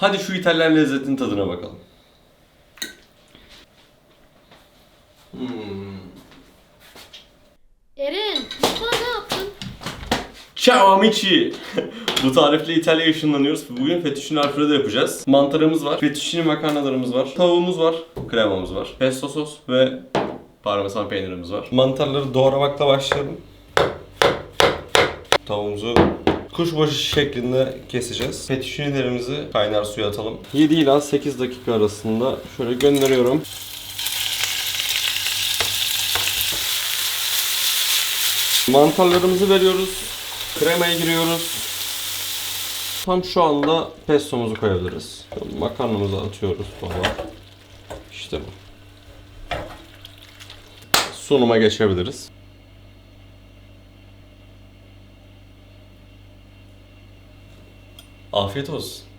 Hadi şu İtalyan lezzetin tadına bakalım. Hmm. Eren, mutfağa ne yaptın? Ciao amici! Bu tarifle İtalya'ya ışınlanıyoruz. Bugün fettuccine alfredo yapacağız. Mantarımız var, fettuccine makarnalarımız var, tavuğumuz var, kremamız var, pesto sos ve parmesan peynirimiz var. Mantarları doğramakla başlayalım. Tavuğumuzu kuşbaşı şeklinde keseceğiz. Fettuccinelerimizi kaynar suya atalım. 7 ila 8 dakika arasında şöyle gönderiyorum. Mantarlarımızı veriyoruz. Kremaya giriyoruz. Tam şu anda pestomuzu koyabiliriz. Makarnamızı atıyoruz baba. İşte bu. Sunuma geçebiliriz. Afiyet olsun.